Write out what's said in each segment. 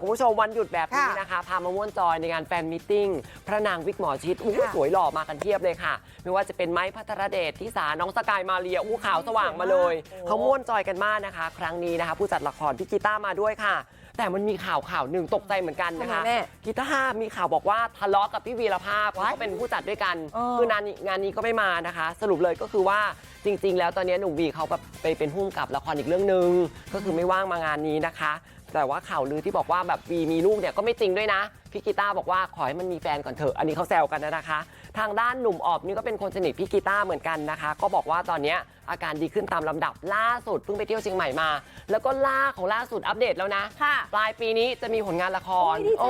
คุณผู้ชมวันหยุดแบบนี้ค่ะนะคะ พามาม่วนจอยในงานแฟนมิทติ้งพระนางวิกหมอชิดอู้สวยหล่อมากันเทียบเลยค่ะ ไม่ว่าจะเป็นไม้พัทรเดชที่สาน้องสกายมาเรียอู้ขาวสว่างมาเลย เขาม่วนจอยกันมากนะคะ ครั้งนี้นะคะ ผู้จัดละครพี่กีต้าร์มาด้วยค่ะ แต่มันมีข่าวข่าวหนึ่งตกใจเหมือนกันนะคะทำไมแม่กีตาร์มีข่าวบอกว่าทะเลาะกับพี่วีรภาพเขาเป็นผู้จัดด้วยกันเออคืองานนี้งานนี้ก็ไม่มานะคะ สรุปเลยก็คือว่า จริงๆแล้วตอนนี้หนุ่มวีเขาแบบไปเป็นผู้กำกับละครอีกเรื่องหนึ่งก็คือไม่ว่างมางานนี้นะคะ แต่ว่าข่าวลือที่บอกว่าแบบวีมีลูกเนี่ยก็ไม่จริงด้วยนะ พี่กีตาร์บอกว่าขอให้มันมีแฟนก่อนเถอะ อันนี้เขาแซวกันนะคะ ทางด้านหนุ่มออบนี่ก็เป็นคนสนิทพี่กีตาร์เหมือนกันนะคะ ก็บอกว่าตอนเนี้ยอาการดีขึ้นตามลำดับล่าสุดเพิ่งไปเที่ยวเชียงใหม่มา แล้วก็ล่าของล่าสุดอัปเดตแล้วนะค่ะปลายปีนี้จะมีผลงานละคร โอ้ยดีใจ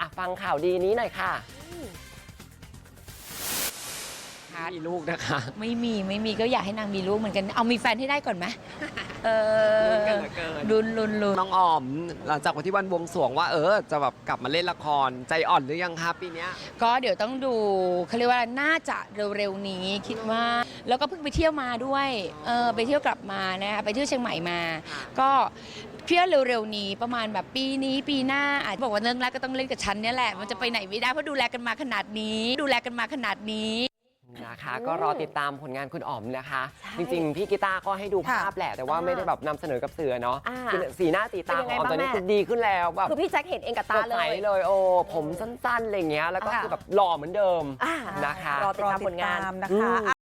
อะฟังข่าวดีนี้หน่อยค่ะ มีลูกนะคะ ไม่มีไม่มีก็อยากให้นางมีลูกเหมือนกัน เอามีแฟนให้ได้ก่อนไหมเออลุ้นกันเหลือเกิน ลุนลุนลุนน้องออม หลังจากวันที่วันบวงสรวงว่าเออ จะแบบกลับมาเล่นละครใจอ่อนหรือยังคะปีเนี้ยก็เดี๋ยวต้องดูเขาเรียกว่าน่าจะเร็วๆนี้คิดว่า แล้วก็เพิ่งไปเที่ยวมาด้วยเออไปเที่ยวกลับมานะคะไปเที่ยวเชียงใหม่มา ก็เที่ยวเร็วๆนี้ประมาณแบบปีนี้ปีหน้าอาจจะบอกว่าเรื่องแรกก็ต้องเล่นกับฉันเนี่ยแหละมันจะไปไหนไม่ได้เพราะดูแลกันมาขนาดนี้ ดูแลกันมาขนาดนี้ นะคะ ก็รอติดตามผลงานคุณอ๋อมนะคะ จริงๆ พี่กีตาร์ก็ให้ดูภาพแหละ แต่ว่าไม่ได้แบบนำเสนอกับเสือเนาะอ่าคือสีหน้าสีตาเป็นขยัองงไงอ๋อมตอนนี้บ้างแม่ คือดีขึ้นแล้วแบบคือพี่แจ็คเห็นเองกับสตาดเลใสยเลยโอ้ผมสั้นๆอะไรอย่างเงี้ยแล้วก็ค่ะคือแบบหล่อเหมือนเดิมอ่านะคะ รอติดตามผลงาน รอติดตามนะคะ